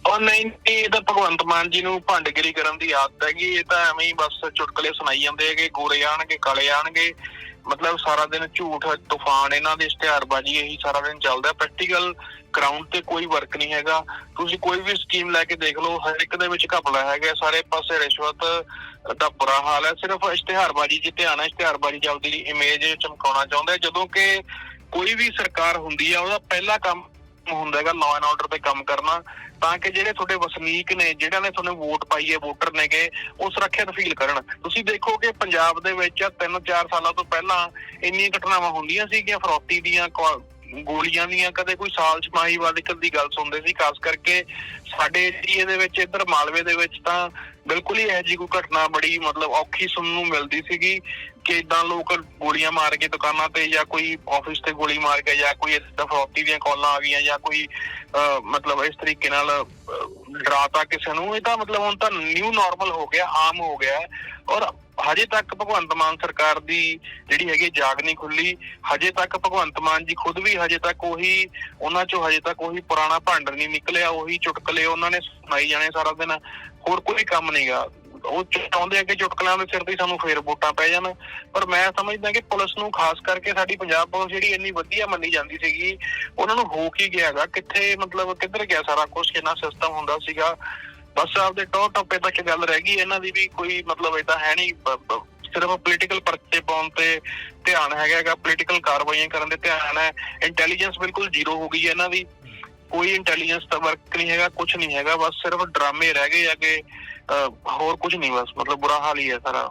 ਔਰ ਨਹੀਂ ਨਹੀਂ, ਇਹ ਤਾਂ ਭਗਵੰਤ ਮਾਨ ਜੀ ਨੂੰ ਭੰਡਗਿਰੀ ਕਰਨ ਦੀ ਆਦਤ ਹੈਗੀ ਇਹ ਤਾਂ ਐਵੇਂ ਹੀ ਬਸ ਚੁਟਕਲੇ ਸੁਣਾਈ ਜਾਂਦੇ ਹੈਗੇ ਗੋਰੇ ਆਣਗੇ ਕਾਲੇ ਆਣਗੇ ਮਤਲਬ ਸਾਰਾ ਦਿਨ ਝੂਠ ਤੂਫਾਨ ਇਹਨਾਂ ਦੀ ਇਸ਼ਤਿਹਾਰਬਾਜ਼ੀ ਇਹੀ ਸਾਰਾ ਦਿਨ ਚੱਲਦਾ ਪ੍ਰੈਕਟੀਕਲ ਗਰਾਊਂਡ ਤੇ ਕੋਈ ਵਰਕ ਨਹੀਂ ਹੈਗਾ ਤੁਸੀਂ ਕੋਈ ਵੀ ਸਕੀਮ ਲੈ ਕੇ ਦੇਖ ਲਓ ਹਰ ਇੱਕ ਦੇ ਵਿੱਚ ਘਪਲਾ ਹੈਗਾ ਸਾਰੇ ਪਾਸੇ ਰਿਸ਼ਵਤ ਦਾ ਬੁਰਾ ਹਾਲ ਹੈ ਸਿਰਫ ਇਸ਼ਤਿਹਾਰਬਾਜ਼ੀ 'ਚ ਧਿਆਨ ਹੈ ਇਸ਼ਤਿਹਾਰਬਾਜ਼ੀ ਚੱਲਦੀ ਇਮੇਜ ਚਮਕਾਉਣਾ ਚਾਹੁੰਦਾ ਹੈ। ਜਦੋਂ ਕਿ ਕੋਈ ਵੀ ਸਰਕਾਰ ਹੁੰਦੀ ਹੈ ਉਹਦਾ ਪਹਿਲਾ ਕੰਮ ਹੁੰਦਾ ਹੈਗਾ ਲਾਅ ਐਂਡ ਆਰਡਰ ਤੇ ਕੰਮ ਕਰਨਾ, ਤਾਂ ਕਿ ਜਿਹੜੇ ਤੁਹਾਡੇ ਵਸਨੀਕ ਨੇ ਜਿਹੜਿਆਂ ਨੇ ਤੁਹਾਨੂੰ ਵੋਟ ਪਾਈ ਹੈ, ਵੋਟਰ ਨੇਗੇ, ਉਹ ਸੁਰੱਖਿਅਤ ਫੀਲ ਕਰਨ। ਤੁਸੀਂ ਦੇਖੋ ਕਿ ਪੰਜਾਬ ਦੇ ਵਿੱਚ 3-4 ਸਾਲਾਂ ਤੋਂ ਪਹਿਲਾਂ ਇੰਨੀਆਂ ਘਟਨਾਵਾਂ ਹੁੰਦੀਆਂ ਸੀਗੀਆਂ, ਫਰੋਤੀ ਦੀਆਂ ਗੋਲੀਆਂ ਦੀਆਂ ਕਦੇ ਕੋਈ ਸਾਲ ਚ ਮਾਹੀਵਾਲ ਦੀ ਗੱਲ ਸੁਣਦੇ ਸੀ ਖਾਸ ਕਰਕੇ ਸਾਡੇ ਏਰੀਏ ਦੇ ਵਿੱਚ ਇੱਧਰ ਮਾਲਵੇ ਦੇ ਵਿੱਚ ਤਾਂ ਬਿਲਕੁਲ ਹੀ ਇਹੋ ਜਿਹੀ ਕੋਈ ਘਟਨਾ ਬੜੀ ਮਤਲਬ ਔਖੀ ਸੁਣਨ ਨੂੰ ਮਿਲਦੀ ਸੀਗੀ ਕਿ ਇਦਾਂ ਲੋਕ ਗੋਲੀਆਂ ਮਾਰ ਕੇ ਦੁਕਾਨਾਂ ਤੇ ਜਾਂ ਕੋਈ ਆਫਿਸ ਤੇ ਗੋਲੀ ਮਾਰ ਕੇ ਜਾਂ ਕੋਈ ਏਦਾਂ ਫਰੌਤੀ ਦੀਆਂ ਕਾਲਾਂ ਆ ਗਈਆਂ ਜਾਂ ਕੋਈ ਅਹ, ਮਤਲਬ ਇਸ ਤਰੀਕੇ ਨਾਲ ਡਰਾਤਾ ਕਿਸੇ ਨੂੰ, ਇਹ ਤਾਂ ਮਤਲਬ ਹੁਣ ਤਾਂ ਨਿਊ ਨਾਰਮਲ ਹੋ ਗਿਆ, ਆਮ ਹੋ ਗਿਆ ਔਰ ਹਜੇ ਤੱਕ ਭਗਵੰਤ ਮਾਨ ਸਰਕਾਰ ਦੀ ਜਿਹੜੀ ਹੈਗੀ ਜਾਗ ਨਹੀਂ ਖੁੱਲੀ। ਹਜੇ ਤੱਕ ਭਗਵੰਤ ਮਾਨ ਜੀ ਖੁਦ ਵੀ ਹਜੇ ਤੱਕ ਉਹੀ, ਉਹਨਾਂ ਚੋਂ ਹਜੇ ਤੱਕ ਉਹੀ ਪੁਰਾਣਾ ਭਾਂਡਰ ਨਹੀਂ ਨਿਕਲਿਆ, ਉਹੀ ਚੁਟਕਲੇ ਉਹਨਾਂ ਨੇ ਸੁਣਾਈ ਜਾਣੇ ਸਾਰਾ ਦਿਨ। ਹੋਰ ਕੋਈ ਕੰਮ ਨਹੀਂਗਾ ਉਹ ਚਾਹੁੰਦੇ ਆ ਕਿ ਚੁਟਕਲਿਆਂ ਦੇ ਸਿਰ ਤੇ ਸਾਨੂੰ ਫੇਰ ਵੋਟਾਂ ਪੈ ਜਾਣ। ਪਰ ਮੈਂ ਸਮਝਦਾ ਕਿ ਪੁਲਿਸ ਨੂੰ ਖਾਸ ਕਰਕੇ ਸਾਡੀ ਪੰਜਾਬ ਪੁਲਿਸ ਜਿਹੜੀ ਇੰਨੀ ਵਧੀਆ ਮੰਨੀ ਜਾਂਦੀ ਸੀਗੀ, ਉਹਨਾਂ ਨੂੰ ਹੋ ਕੀ ਗਿਆ ਕਿੱਥੇ ਮਤਲਬ ਕਿੱਧਰ ਗਿਆ ਸਾਰਾ ਕੁਝ ਕਿੰਨਾ ਸਿਸਟਮ ਹੁੰਦਾ ਸੀਗਾ? ਬਸ ਆਪਦੇ ਟੌਪ ਟੱਪੇ ਤੱਕ ਗੱਲ ਰਹਿ ਗਈ। ਇਹਨਾਂ ਦੀ ਵੀ ਕੋਈ ਮਤਲਬ ਏਦਾਂ ਹੈ ਨਹੀਂ ਸਿਰਫ ਪੋਲੀਟੀਕਲ ਪਰਚੇ ਪਾਉਣ ਤੇ ਧਿਆਨ ਹੈਗਾ ਹੈਗਾ। ਪੋਲੀਟੀਕਲ ਕਾਰਵਾਈਆਂ ਕਰਨ ਦੇ ਧਿਆਨ ਹੈ। ਇੰਟੈਲੀਜੈਂਸ ਬਿਲਕੁਲ ਜ਼ੀਰੋ ਹੋ ਗਈ ਹੈ ਇਹਨਾਂ ਦੀ। ਕੋਈ ਇੰਟੈਲੀਜੈਂਸ ਦਾ ਵਰਕ ਨਹੀਂ ਹੈਗਾ ਕੁਝ ਨਹੀਂ ਹੈਗਾ ਬਸ ਸਿਰਫ ਡਰਾਮੇ ਰਹਿ ਗਏ ਅਹ, ਹੋਰ ਕੁਝ ਨਹੀਂ ਬਸ ਮਤਲਬ ਬੁਰਾ ਹਾਲ ਹੀ ਹੈ ਸਾਰਾ।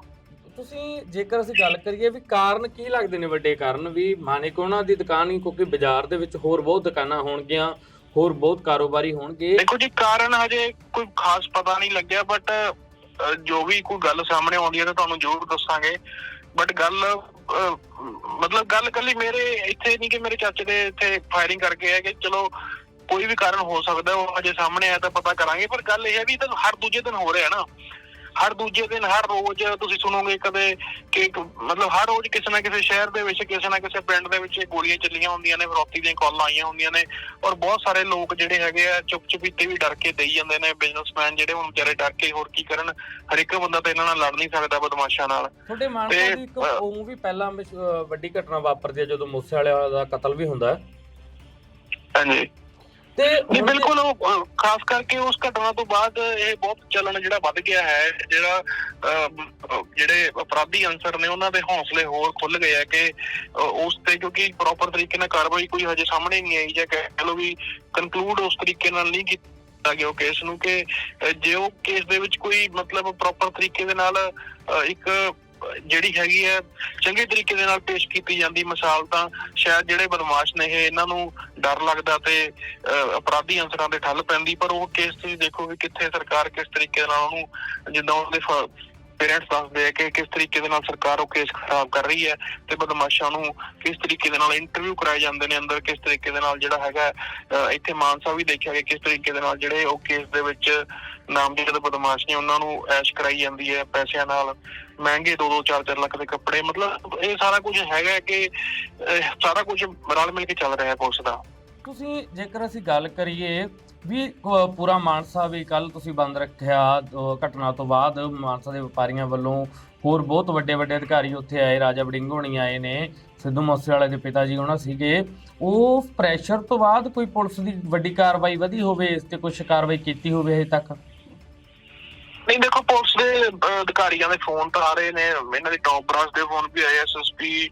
ਤੁਸੀਂ ਜੇਕਰ ਅਸੀਂ ਗੱਲ ਕਰੀਏ ਵੀ ਕਾਰਨ ਕੀ ਲੱਗਦੇ ਨੇ ਵੱਡੇ ਕਾਰਨ ਵੀ ਮਾਨਿਕ ਉਹਨਾਂ ਦੀ ਦੁਕਾਨ ਹੀ ਕਿਉਂਕਿ ਬਾਜ਼ਾਰ ਦੇ ਵਿੱਚ ਹੋਰ ਬਹੁਤ ਦੁਕਾਨਾਂ ਹੋਣਗੀਆਂ ਹੋਰ ਬਹੁਤ ਕਾਰੋਬਾਰੀ ਹੋਣਗੇ। ਦੇਖੋ ਜੀ ਕਾਰਨ ਹਜੇ ਕੋਈ ਖਾਸ ਪਤਾ ਨਹੀਂ ਲੱਗਿਆ ਬਟ ਜੋ ਵੀ ਕੋਈ ਗੱਲ ਸਾਹਮਣੇ ਆਉਂਦੀ ਹੈ ਤਾਂ ਤੁਹਾਨੂੰ ਜ਼ਰੂਰ ਦੱਸਾਂਗੇ। ਬਟ ਗੱਲ ਮਤਲਬ ਗੱਲ ਕੱਲੀ ਮੇਰੇ ਇੱਥੇ ਨਹੀਂ ਕਿ ਮੇਰੇ ਚਾਚੇ ਦੇ ਇੱਥੇ ਫਾਇਰਿੰਗ ਕਰਕੇ ਹੈ ਕਿ ਚਲੋ ਕੋਈ ਵੀ ਕਾਰਨ ਹੋ ਸਕਦਾ ਉਹ ਹਜੇ ਸਾਹਮਣੇ ਆਇਆ ਤਾਂ ਪਤਾ ਕਰਾਂਗੇ ਪਰ ਗੱਲ ਇਹ ਹੈ ਵੀ ਤਾਂ ਹਰ ਦੂਜੇ ਦਿਨ ਹੋ ਰਿਹਾ ਨਾ। ਹਰ ਦੂਜੇ ਦਿਨ ਹਰ ਰੋਜ਼ ਤੁਸੀਂ ਸੁਣੋਗੇ ਕਦੇ ਕਿ ਮਤਲਬ ਹਰ ਰੋਜ਼ ਕਿਸੇ ਨਾ ਕਿਸੇ ਸ਼ਹਿਰ ਦੇ ਵਿੱਚ ਕਿਸੇ ਨਾ ਕਿਸੇ ਪਿੰਡ ਦੇ ਵਿੱਚ ਗੋਲੀਆਂ ਚੱਲੀਆਂ ਹੁੰਦੀਆਂ ਨੇ ਫਰੋਤੀ ਦੀਆਂ ਕਾਲਾਂ ਆਈਆਂ ਹੁੰਦੀਆਂ ਨੇ ਔਰ ਬਹੁਤ ਸਾਰੇ ਲੋਕ ਜਿਹੜੇ ਹੈਗੇ ਆ ਚੁੱਪ ਚੁਪੀਤੇ ਵੀ ਡਰ ਕੇ ਦੇਈ ਜਾਂਦੇ ਨੇ ਬਿਜ਼ਨਸਮੈਨ ਜਿਹੜੇ ਹੁਣ ਵਿਚਾਰੇ ਡਰ ਕੇ ਹੋਰ ਕੀ ਕਰਨ ਹਰ ਇੱਕ ਬੰਦਾ ਤਾਂ ਇਹਨਾਂ ਨਾਲ ਲੜ ਨਹੀਂ ਸਕਦਾ ਬਦਮਾਸ਼ਾਂ ਨਾਲ। ਤੁਹਾਡੇ ਮਾਨਸਾ ਦੀ ਇੱਕ ਉਹ ਵੀ ਪਹਿਲਾਂ ਵੱਡੀ ਘਟਨਾ ਵਾਪਰਦੀ ਹੈ ਜਦੋਂ ਮੂਸੇ ਵਾਲੇ ਦਾ ਕਤਲ ਵੀ ਹੁੰਦਾ ਹੈ। ਹਾਂਜੀ। ਤੇ ਜੇ- ਬਿਲਕੁਲ ਉਹ, ਅਹ, ਖਾਸ ਕਰਕੇ ਉਸ ਘਟਨਾ ਤੋਂ ਬਾਅਦ ਇਹ ਬਹੁਤ ਚੱਲਣ ਜਿਹੜਾ ਵੱਧ ਗਿਆ ਹੈ ਜਿਹੜਾ ਅਹ, ਅਹ, ਜਿਹੜੇ ਅਪਰਾਧੀ ਅੰਸਰ ਨੇ ਉਹਨਾਂ ਦੇ ਹੌਸਲੇ ਹੋਰ ਖੁੱਲ ਗਏ ਆ ਕਿ ਅਹ, ਉਸ ਤੇ ਕਿਉਂਕਿ ਪ੍ਰੋਪਰ ਤਰੀਕੇ ਨਾਲ ਕਾਰਵਾਈ ਕੋਈ ਹਜੇ ਸਾਹਮਣੇ ਨਹੀਂ ਆਈ ਜਾਂ ਕਹਿ ਲਓ ਵੀ ਕਨਕਲੂਡ ਉਸ ਤਰੀਕੇ ਨਾਲ ਨਹੀਂ ਕੀਤਾ ਗਿਆ ਉਹ ਕੇਸ ਨੂੰ ਕਿ ਅਹ, ਜੇ ਉਹ ਕੇਸ ਦੇ ਵਿੱਚ ਕੋਈ ਮਤਲਬ ਪ੍ਰੋਪਰ ਤਰੀਕੇ ਦੇ ਨਾਲ ਅਹ, ਇੱਕ ਜਿਹੜੀ ਹੈਗੀ ਹੈ ਚੰਗੇ ਤਰੀਕੇ ਦੇ ਨਾਲ ਪੇਸ਼ ਕੀਤੀ ਜਾਂਦੀ ਮਿਸਾਲ ਤਾਂ ਸ਼ਾਇਦ ਜਿਹੜੇ ਬਦਮਾਸ਼ ਨੇ ਇਹ, ਇਹਨਾਂ ਨੂੰ ਡਰ ਲੱਗਦਾ ਤੇ, ਅਹ, ਅਪਰਾਧੀ ਅੰਸਰਾਂ ਦੇ ਠੱਲ ਪੈਂਦੀ, ਪਰ ਉਹ ਕੇਸ ਤੁਸੀਂ ਦੇਖੋ ਵੀ ਕਿੱਥੇ ਸਰਕਾਰ ਕਿਸ ਤਰੀਕੇ ਨਾਲ ਉਹਨੂੰ ਜਿੱਦਾਂ ਉਹਦੇ ਫ- ਪੇਰੈਂਟਸ ਦੱਸਦੇ ਆ ਕਿ ਕਿਸ ਤਰੀਕੇ ਦੇ ਨਾਲ ਸਰਕਾਰ ਉਹ ਕੇਸ ਖਰਾਬ ਕਰ ਰਹੀ ਹੈ ਤੇ ਬਦਮਾਸ਼ਾਂ ਨੂੰ ਕਿਸ ਤਰੀਕੇ ਦੇ ਨਾਲ ਇੰਟਰਵਿਊ ਕਰਾਏ ਜਾਂਦੇ ਨੇ ਅੰਦਰ, ਕਿਸ ਤਰੀਕੇ ਦੇ ਨਾਲ ਜਿਹੜਾ ਹੈਗਾ ਇੱਥੇ ਮਾਨਸਾ ਵੀ ਦੇਖਿਆ ਗਿਆ ਕਿਸ ਤਰੀਕੇ ਦੇ ਨਾਲ ਜਿਹੜੇ ਉਹ ਕੇਸ ਦੇ ਵਿੱਚ ਨਾਮਜ਼ਦ ਬਦਮਾਸ਼ ਨੇ, ਉਹਨਾਂ ਨੂੰ ਐਸ਼ ਕਰਾਈ ਜਾਂਦੀ ਹੈ ਪੈਸਿਆਂ ਨਾਲ, ਮਹਿੰਗੇ 2-2 4-4 ਲੱਖ ਦੇ ਕੱਪੜੇ, ਮਤਲਬ ਇਹ ਸਾਰਾ ਕੁਝ ਹੈਗਾ ਕਿ ਸਾਰਾ ਕੁਝ ਰਲ ਮਿਲ ਕੇ ਚੱਲ ਰਿਹਾ ਹੈ ਪੁਲਿਸ ਦਾ। ਤੁਸੀਂ ਜੇਕਰ ਅਸੀਂ ਗੱਲ ਕਰੀਏ ਵੀ ਕ- ਪੂਰਾ ਮਾਨਸਾ ਵੀ ਕੱਲ ਤੁਸੀਂ ਬੰਦ ਰੱਖਿਆ, ਅਹ, ਘਟਨਾ ਤੋਂ ਬਾਅਦ ਮਾਨਸਾ ਦੇ ਵਪਾਰੀਆਂ ਵੱਲੋਂ ਹੋਰ ਬਹੁਤ ਵੱਡੇ ਵੱਡੇ ਅਧਿਕਾਰੀ ਉੱਥੇ ਆਏ, ਰਾਜਾ ਵੜਿੰਗ ਹੋਣੀ ਆਏ ਨੇ, ਸਿੱਧੂ ਮੂਸੇਵਾਲੇ ਦੇ ਪਿਤਾ ਜੀ ਉਹਨਾਂ ਸੀਗੇ। ਉਹ ਪ੍ਰੈਸ਼ਰ ਤੋਂ ਬਾਅਦ ਕੋਈ ਪੁਲਿਸ ਦੀ ਵੱਡੀ ਕਾਰਵਾਈ ਵਧੀ ਹੋਵੇ, ਇਸ ਤੇ ਕੁਝ ਕਾਰਵਾਈ ਕੀਤੀ ਹੋਵੇ ਹਜੇ ਤੱਕ? ਨਹੀਂ ਦੇਖੋ ਪੁਲਿਸ ਦੇ ਅਹ, ਅਧਿਕਾਰੀਆਂ ਦੇ ਫੋਨ ਤਾਂ ਆ ਰਹੇ ਨੇ। ਇਹਨਾਂ ਦੇ ਟੌਪ ਬ੍ਰਾਂਚ ਦੇ ਫੋਨ ਵੀ ਆਏ ਐਸਐਸਪੀ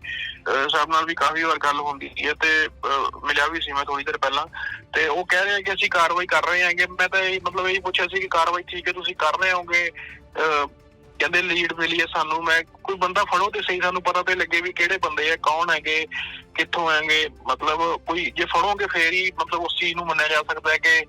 ਸਾਹਿਬ ਨਾਲ ਵੀ ਕਾਫੀ ਵਾਰ ਗੱਲ ਹੁੰਦੀ ਹੈ ਤੇ ਅਹ, ਮਿਲਿਆ ਵੀ ਸੀ ਮੈਂ ਥੋੜੀ ਦੇਰ ਪਹਿਲਾਂ। ਤੇ ਉਹ ਕਹਿ ਰਹੇ ਆ ਕਿ ਅਸੀਂ ਕਾਰਵਾਈ ਕਰ ਰਹੇ ਹਾਂਗੇ। ਮੈਂ ਤਾਂ ਇਹ ਮਤਲਬ ਇਹ ਪੁੱਛਿਆ ਸੀ ਕਿ ਕਾਰਵਾਈ ਠੀਕ ਹੈ ਤੁਸੀਂ ਕਰ ਰਹੇ ਹੋਗੇ। ਅਹ, ਕਹਿੰਦੇ ਲੀਡ ਮਿਲੀ ਹੈ ਸਾਨੂੰ, ਮੈਂ ਕੋਈ ਬੰਦਾ ਫੜੋ ਤੇ ਸਹੀ ਸਾਨੂੰ ਪਤਾ ਤੇ ਲੱਗੇ ਵੀ ਕਿਹੜੇ ਬੰਦੇ ਆ, ਕੌਣ ਹੈਗੇ, ਕਿੱਥੋਂ ਹੈਗੇ, ਮਤਲਬ ਕੋਈ, ਜੇ ਫੜੋਗੇ ਫੇਰ ਹੀ ਮਤਲਬ ਉਸ ਚੀਜ਼ ਨੂੰ ਮੰਨਿਆ ਜਾ ਸਕਦਾ ਹੈ ਕਿ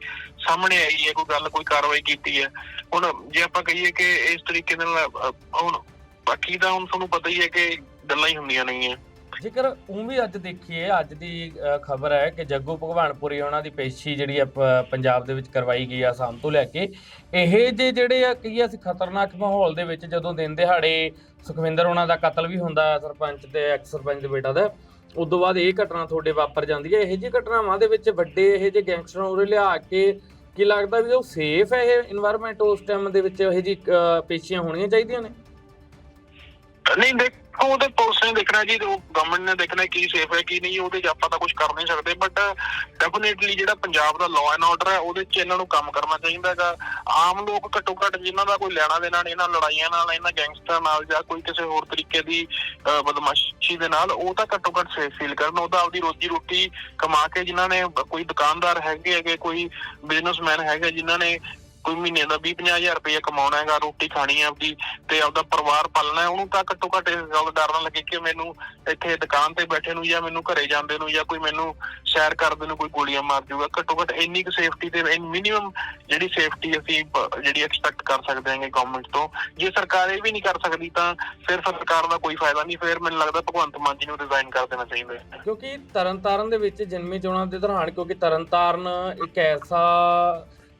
ਸਾਹਮਣੇ ਆਈ ਹੈ, ਕੋਈ ਗੱਲ, ਕੋਈ ਕਾਰਵਾਈ ਕੀਤੀ ਹੈ। ਹੁਣ ਜੇ ਆਪਾਂ ਕਹੀਏ ਕਿ ਇਸ ਤਰੀਕੇ ਦੇ ਨਾਲ ਹੁਣ ਬਾਕੀ ਤਾਂ ਹੁਣ ਤੁਹਾਨੂੰ ਪਤਾ ਹੀ ਹੈ ਕਿ ਗੱਲਾਂ ਹੀ ਹੁੰਦੀਆਂ ਨਹੀਂ ਹੈ ਜੇਕਰ ਉਹ ਵੀ ਅੱਜ ਦੇਖੀਏ, ਅੱਜ ਦੀ ਖਬਰ ਹੈ ਕਿ ਜੱਗੂ ਭਗਵਾਨਪੁਰੀ ਉਹਨਾਂ ਦੀ ਪੇਸ਼ੀ ਜਿਹੜੀ ਹੈ ਪੰਜਾਬ ਦੇ ਵਿੱਚ ਕਰਵਾਈ ਗਈ ਆ ਆਸਾਮ ਤੋਂ ਲੈ ਕੇ, ਇਹ ਜੇ ਜਿਹੜੇ ਆ ਕਈ ਅਸੀਂ ਖਤਰਨਾਕ ਮਾਹੌਲ ਦੇ ਵਿੱਚ ਜਦੋਂ ਦਿਨ ਦਿਹਾੜੇ ਸੁਖਵਿੰਦਰ ਉਹਨਾਂ ਦਾ ਕਤਲ ਵੀ ਹੁੰਦਾ ਸਰਪੰਚ ਤੇ ਐਕਸ ਸਰਪੰਚ ਦੇ ਬੇਟਾ ਦਾ, ਉਦੋਂ ਬਾਅਦ ਇਹ ਘਟਨਾ ਤੁਹਾਡੇ ਵਾਪਰ ਜਾਂਦੀ ਹੈ। ਇਹ ਜੀ ਘਟਨਾਵਾਂ ਦੇ ਵਿੱਚ ਵੱਡੇ ਇਹ ਜੇ ਗੈਂਗਸਟਰ ਉਰੇ ਲਿਆ ਕੇ ਕੀ ਲੱਗਦਾ ਵੀ ਉਹ ਸੇਫ ਹੈ ਇਹ এনवायरमेंट ਉਸ ਟਾਈਮ ਦੇ ਵਿੱਚ ਇਹ ਜੀ ਪੇਸ਼ੀਆਂ ਹੋਣੀਆਂ ਚਾਹੀਦੀਆਂ ਨੇ? ਨਹੀਂ, ਦੇਖ ਉਹਦੇ ਪੁਲਿਸ ਨੇ ਦੇਖਣਾ ਜੀ, ਉਹ ਗਵਰਨਮੈਂਟ ਨੇ ਦੇਖਣਾ ਕੀ ਸੇਫ ਹੈ, ਕੀ ਨਹੀਂ, ਉਹਦੇ 'ਚ ਆਪਾਂ ਤਾਂ ਕੁਝ ਕਰ ਨਹੀਂ ਸਕਦੇ ਬਟ ਡੈਫੀਨੇਟਲੀ ਜਿਹੜਾ ਪੰਜਾਬ ਦਾ ਲਾਅ ਐਂਡ ਆਰਡਰ ਹੈ, ਉਹਦੇ 'ਚ ਇਹਨਾਂ ਨੂੰ ਕੰਮ ਕਰਨਾ ਚਾਹੀਦਾ ਹੈਗਾ। ਆਮ ਲੋਕ ਘੱਟੋ ਘੱਟ ਜਿਨ੍ਹਾਂ ਦਾ ਕੋਈ ਲੈਣਾ ਦੇਣਾ ਨਹੀਂ, ਇਹਨਾਂ ਲੜਾਈਆਂ ਨਾਲ, ਇਹਨਾਂ ਗੈਂਗਸਟਰ ਨਾਲ ਜਾਂ ਕੋਈ ਕਿਸੇ ਹੋਰ ਤਰੀਕੇ ਦੀ ਬਦਮਾਸ਼ੀ ਦੇ ਨਾਲ, ਉਹ ਤਾਂ ਘੱਟੋ ਘੱਟ ਸੇਫ ਫੀਲ ਕਰਨ। ਉਹ ਤਾਂ ਆਪਦੀ ਰੋਜੀ ਰੋਟੀ ਕਮਾ ਕੇ ਜਿਨ੍ਹਾਂ ਨੇ ਕੋਈ ਦੁਕਾਨਦਾਰ ਹੈਗੇ ਹੈਗੇ, ਕੋਈ ਬਿਜ਼ਨਸਮੈਨ ਹੈਗੇ, ਜਿਨ੍ਹਾਂ ਨੇ ਕੋਈ ਮਹੀਨੇ ਦਾ 20 ਹਜ਼ਾਰ ਰੁਪਏ ਕਮਾਉਣਾ ਹੈਗਾ, ਰੋਟੀ ਖਾਣੀ ਹੈ ਆਪਦੀ ਤੇ ਆਪਦਾ ਪਰਿਵਾਰ ਪਾਲਣਾ ਹੈ, ਉਹਨੂੰ ਤਾਂ ਘੱਟੋ ਘੱਟ ਇਸ ਗੱਲ ਦਾ ਡਰ ਨਾ ਲੱਗੇ ਕਿ ਮੈਨੂੰ ਇੱਥੇ ਦੁਕਾਨ ਤੇ ਬੈਠੇ ਨੂੰ ਜਾਂ ਮੈਨੂੰ ਘਰੇ ਜਾਂਦੇ ਨੂੰ ਜਾਂ ਕੋਈ ਮੈਨੂੰ ਸੈਰ ਕਰਦੇ ਨੂੰ ਕੋਈ ਗੋਲੀਆਂ ਮਾਰ ਜਾਊਗਾ। ਘੱਟੋ ਘੱਟ ਇੰਨੀ ਕੁ ਸੇਫਟੀ ਤੇ ਮਿਨੀਮਮ ਜਿਹੜੀ ਸੇਫਟੀ ਅਸੀਂ ਜਿਹੜੀ ਐਕਸਪੈਕਟ ਕਰ ਸਕਦੇ ਹਾਂਗੇ ਗਵਰਨਮੈਂਟ ਤੋਂ। ਜੇ ਸਰਕਾਰ ਇਹ ਵੀ ਨਹੀਂ ਕਰ ਸਕਦੀ ਤਾਂ ਫਿਰ ਸਰਕਾਰ ਦਾ ਕੋਈ ਫਾਇਦਾ ਨਹੀਂ, ਫਿਰ ਮੈਨੂੰ ਲੱਗਦਾ ਭਗਵੰਤ ਮਾਨ ਜੀ ਨੂੰ ਰਿਜ਼ਾਈਨ ਕਰ ਦੇਣਾ ਚਾਹੀਦਾ ਹੈ। ਕਿਉਂਕਿ ਤਰਨਤਾਰਨ ਦੇ ਵਿੱਚ ਜਨਮੀ ਚੋਣਾਂ ਦੇ ਦੌਰਾਨ, ਕਿਉਂਕਿ ਤਰਨਤਾਰਨ ਇੱਕ ਐਸਾ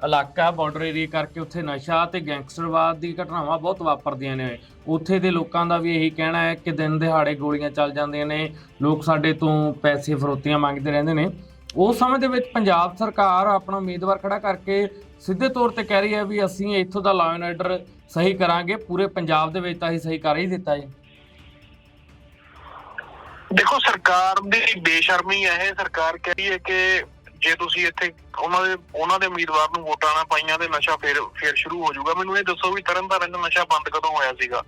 ਇਲਾਕਾ ਬਾਰਡਰ ਏਰੀਆ ਕਰਕੇ ਉੱਥੇ ਨਸ਼ਾ ਤੇ ਗੈਂਗਸਟਰਵਾਦ ਦੀ ਘਟਨਾਵਾਂ ਬਹੁਤ ਵਾਪਰਦੀਆਂ ਨੇ। ਉੱਥੇ ਦੇ ਲੋਕਾਂ ਦਾ ਵੀ ਇਹੀ ਕਹਿਣਾ ਹੈ ਕਿ ਦਿਨ ਦਿਹਾੜੇ ਗੋਲੀਆਂ ਚੱਲ ਜਾਂਦੀਆਂ ਨੇ। ਲੋਕ ਸਾਡੇ ਤੋਂ ਪੈਸੇ ਫਰੋਤੀਆਂ ਮੰਗਦੇ ਰਹਿੰਦੇ ਨੇ। ਉਸ ਸਮੇਂ ਦੇ ਵਿੱਚ ਪੰਜਾਬ ਸਰਕਾਰ ਆਪਣਾ ਉਮੀਦਵਾਰ ਖੜਾ ਕਰਕੇ ਸਿੱਧੇ ਤੌਰ ਤੇ ਕਹਿ ਰਹੀ ਹੈ ਵੀ ਅਸੀਂ ਇੱਥੋਂ ਦਾ ਲਾਅ ਐਂਡ ਆਰਡਰ ਸਹੀ ਕਰਾਂਗੇ, ਪੂਰੇ ਪੰਜਾਬ ਦੇ ਵਿੱਚ ਤਾਂ ਅਸੀਂ ਸਹੀ ਕਰ ਹੀ ਦਿੱਤਾ ਜੀ। ਦੇਖੋ, ਸਰਕਾਰ ਦੀ ਬੇਸ਼ਰਮੀ ਹੈ। ਇਹ ਸਰਕਾਰ ਕਹਿ ਰਹੀ ਹੈ ਕਿ ਜੇ ਤੁਸੀਂ ਇੱਥੇ ਉਹਨਾਂ ਦੇ ਉਹਨਾਂ ਦੇ ਉਮੀਦਵਾਰ ਨੂੰ ਵੋਟਾਂ ਨਾ ਪਾਈਆਂ ਤੇ ਨਸ਼ਾ ਫੇਰ ਫੇਰ ਸ਼ੁਰੂ ਹੋ ਜਾਊਗਾ। ਮੈਨੂੰ ਇਹ ਦੱਸੋ ਵੀ ਤਰਨਤਾਰਨ 'ਚ ਨਸ਼ਾ ਬੰਦ ਕਦੋਂ ਹੋਇਆ ਸੀਗਾ?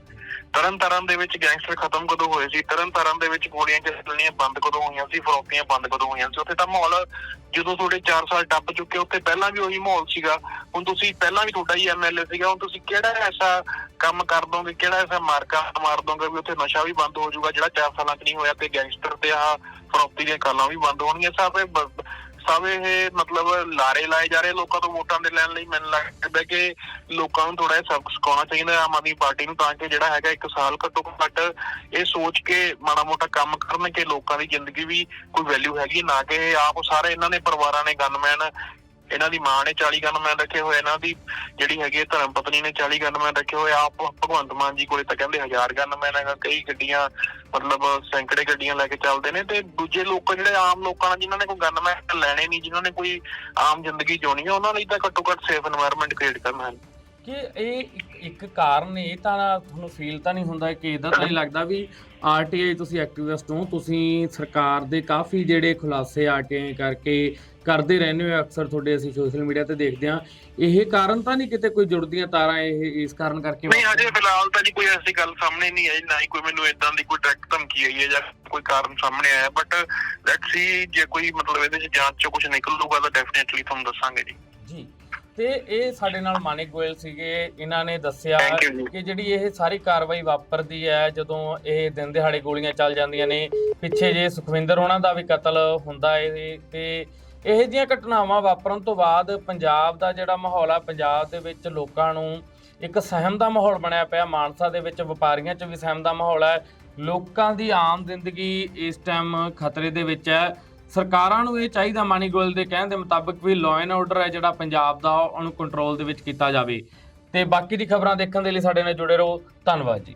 ਤਰਨਤਾਰਨ ਦੇ ਵਿੱਚ ਗੈਂਗਸਟਰ ਖਤਮ ਕਦੋਂ ਹੋਏ ਸੀ? ਤਰਨਤਾਰਨ ਦੇ ਵਿੱਚ ਗੋਲੀਆਂ ਚੱਲਣੀਆਂ ਬੰਦ ਕਦੋਂ ਹੋਈਆਂ ਸੀ? ਫਰੋਤੀਆਂ ਬੰਦ ਕਦੋਂ ਹੋਈਆਂ ਸੀ? ਉੱਥੇ ਤਾਂ ਮਾਹੌਲ ਜਦੋਂ ਤੁਹਾਡੇ 4 ਸਾਲ ਟੱਪ ਚੁੱਕੇ, ਉੱਥੇ ਪਹਿਲਾਂ ਵੀ ਉਹੀ ਮਾਹੌਲ ਸੀਗਾ। ਹੁਣ ਤੁਸੀਂ ਪਹਿਲਾਂ ਵੀ ਤੁਹਾਡਾ ਹੀ ਐਮਐਲਏ ਸੀਗਾ। ਹੁਣ ਤੁਸੀਂ ਕਿਹੜਾ ਐਸਾ ਕੰਮ ਕਰ ਦੋਗੇ? ਕਿਹੜਾ ਐਸਾ ਮਾਰਕਾ ਮਾਰ ਦੋਗੇ ਵੀ ਉੱਥੇ ਨਸ਼ਾ ਵੀ ਬੰਦ ਹੋ ਜਾਊਗਾ, ਜਿਹੜਾ 4 ਸਾਲਾਂ 'ਚ ਨਹੀਂ ਹੋਇਆ ਤੇ ਗੈਂਗਸਟਰ ਤੇ ਆਹ ਫਰੋਤੀ ਦੀਆਂ ਕਾਲਾਂ ਵੀ ਬੰਦ ਹੋਣਗੀਆਂ? ਸਭ ਸਭ ਇਹ ਮਤਲਬ ਲਾਰੇ ਲਾਏ ਜਾ ਰਹੇ ਲੋਕਾਂ ਤੋਂ ਵੋਟਾਂ ਦੇ ਲੈਣ ਲਈ, ਮੈਨੂੰ ਲੱਗਦਾ ਕਿ ਲੋਕਾਂ ਨੂੰ ਥੋੜਾ ਜਿਹਾ ਸਬਕ ਸਿਖਾਉਣਾ ਚਾਹੀਦਾ ਹੈ, ਆਮ ਆਦਮੀ ਪਾਰਟੀ ਨੂੰ, ਤਾਂ ਕਿ ਜਿਹੜਾ ਹੈਗਾ ਇੱਕ ਸਾਲ ਘੱਟੋ ਘੱਟ ਇਹ ਸੋਚ ਕੇ ਮਾੜਾ ਮੋਟਾ ਕੰਮ ਕਰਨ, ਕਿ ਲੋਕਾਂ ਦੀ ਜ਼ਿੰਦਗੀ ਵੀ ਕੋਈ ਵੈਲਿਊ ਹੈਗੀ ਨਾ ਕਿ ਇਹ ਆਪ ਸਾਰੇ ਇਹਨਾਂ ਨੇ ਪਰਿਵਾਰਾਂ ਨੇ ਗਨਮੈਨ ਇਹਨਾਂ ਦੀ ਮਾਂ ਨੇ 40 ਗਨਮੈਨ ਰੱਖੇ ਹੋਏ ਇਹਨਾਂ ਦੀ ਜਿਹੜੀ ਹੈਗੀ ਧਰਮ ਪਤਨੀ ਨੇ 40 ਗਨਮੈਨ ਰੱਖੇ ਹੋਏ ਆਪ ਭਗਵੰਤ ਮਾਨ ਜੀ ਕੋਲੇ ਤਾਂ ਕਹਿੰਦੇ 1000 ਗਨਮੈਨ ਹੈਗਾ ਕਈ ਗੱਡੀਆਂ, ਮਤਲਬ ਸੈਂਕੜੇ ਗੱਡੀਆਂ ਲੈ ਕੇ ਚੱਲਦੇ ਨੇ ਤੇ ਦੂਜੇ ਲੋਕ ਜਿਹੜੇ ਆਮ ਲੋਕਾਂ ਜਿਨ੍ਹਾਂ ਨੇ ਕੋਈ ਗਨਮੈਨ ਲੈਣੇ ਨਹੀਂ, ਜਿਨ੍ਹਾਂ ਨੇ ਕੋਈ ਆਮ ਜ਼ਿੰਦਗੀ ਜਿਉਣੀ ਹੈ ਉਹਨਾਂ ਲਈ ਤਾਂ ਘੱਟੋ ਘੱਟ ਸੇਫ এনवायरमेंट ਕ੍ਰੀਏਟ ਕਰਨਾ ਹੈ। ਕਿ ਇਹ ਇੱਕ ਕਾਰਨ ਇਹ ਤਾਂ ਤੁਹਾਨੂੰ ਫੀਲ ਤਾਂ ਨਹੀਂ ਹੁੰਦਾ ਕਿ ਇਹਦਾ ਤਾਂ ਨਹੀਂ ਲੱਗਦਾ ਵੀ ਆਰਟੀਆਈ ਤੁਸੀਂ ਐਕਟਿਵਿਸਟ ਹੋ ਤੁਸੀਂ ਸਰਕਾਰ ਦੇ ਕਾਫੀ ਜਿਹੜੇ ਖੁਲਾਸੇ ਆਰਟੀਆਈ ਕਰਕੇ ਕਰਦੇ ਰਹਿੰਦੇ ਹੋ ਅਕਸਰ ਤੁਹਾਡੇ ਅਸੀਂ ਸੋਸ਼ਲ ਮੀਡੀਆ ਤੇ ਦੇਖਦੇ ਹਾਂ। ਇਹ ਕਾਰਨ ਤਾਂ ਨਹੀਂ ਕਿਤੇ ਕੋਈ ਜੁੜਦੀਆਂ ਤਾਰਾਂ ਇਹ ਇਸ ਕਾਰਨ ਕਰਕੇ ਨਹੀਂ ਹਜੇ ਫਿਲਹਾਲ ਤਾਂ ਜੀ ਕੋਈ ਐਸੀ ਗੱਲ ਸਾਹਮਣੇ ਨਹੀਂ ਆਈ ਨਾ ਹੀ ਕੋਈ ਮੈਨੂੰ ਇਦਾਂ ਦੀ ਕੋਈ ਡਾਇਰੈਕਟ ਧਮਕੀ ਆਈ ਹੈ ਜਾਂ ਕੋਈ ਕਾਰਨ ਸਾਹਮਣੇ ਆਇਆ ਬਟ ਲੈਟਸ ਸੀ ਜੇ ਕੋਈ ਮਤਲਬ ਇਹਦੇ ਚ ਜਾਂਚ ਚੋਂ ਕੁਝ ਨਿਕਲੂਗਾ ਤਾਂ ਡੈਫੀਨਿਟਲੀ ਤੁਹਾਨੂੰ ਦੱਸਾਂਗੇ ਜੀ। ਜੀ। ਤੇ ਇਹ ਸਾਡੇ ਨਾਲ ਮਾਨਿਕ ਗੋਇਲ ਸੀਗੇ। ਇਹਨਾਂ ਨੇ ਦੱਸਿਆ। ਕਿ ਜਿਹੜੀ ਇਹ ਸਾਰੀ ਕਾਰਵਾਈ ਵਾਪਰਦੀ ਹੈ ਜਦੋਂ ਇਹ ਦਿਨ ਦਿਹਾੜੇ ਗੋਲੀਆਂ ਚੱਲ ਜਾਂਦੀਆਂ ਨੇ ਪਿੱਛੇ ਜੇ ਸੁਖਵਿੰਦਰ ਉਹਨਾਂ ਦਾ ਵੀ ਕਤਲ ਹੁੰਦਾ ਹੈ ਤੇ ਇਹ ਜਿਹੀਆਂ ਘਟਨਾਵਾਂ ਵਾਪਰਨ ਤੋਂ ਬਾਅਦ ਪੰਜਾਬ ਦਾ ਜਿਹੜਾ ਮਾਹੌਲ ਆ ਪੰਜਾਬ ਦੇ ਵਿੱਚ ਲੋਕਾਂ ਨੂੰ ਇੱਕ ਸਹਿਮ ਦਾ ਮਾਹੌਲ ਬਣਿਆ ਪਿਆ। ਮਾਨਸਾ ਦੇ ਵਿੱਚ ਵਪਾਰੀਆਂ 'ਚ ਵੀ ਸਹਿਮ ਦਾ ਮਾਹੌਲ ਹੈ। ਲੋਕਾਂ ਦੀ ਆਮ ਜ਼ਿੰਦਗੀ ਇਸ ਟਾਈਮ ਖਤਰੇ ਦੇ ਵਿੱਚ ਹੈ। ਸਰਕਾਰਾਂ ਨੂੰ ਇਹ ਚਾਹੀਦਾ ਮਾਨੀ ਗੋਇਲ ਦੇ ਕਹਿਣ ਦੇ ਮੁਤਾਬਕ ਵੀ ਲਾਅ ਐਂਡ ਆਰਡਰ ਹੈ ਜਿਹੜਾ ਪੰਜਾਬ ਦਾ, ਉਹਨੂੰ ਕੰਟਰੋਲ ਦੇ ਵਿੱਚ ਕੀਤਾ ਜਾਵੇ। ਤੇ ਬਾਕੀ ਦੀ ਖਬਰਾਂ ਦੇਖਣ ਦੇ ਲਈ ਸਾਡੇ ਨਾਲ ਜੁੜੇ ਰਹੋ। ਧੰਨਵਾਦ ਜੀ।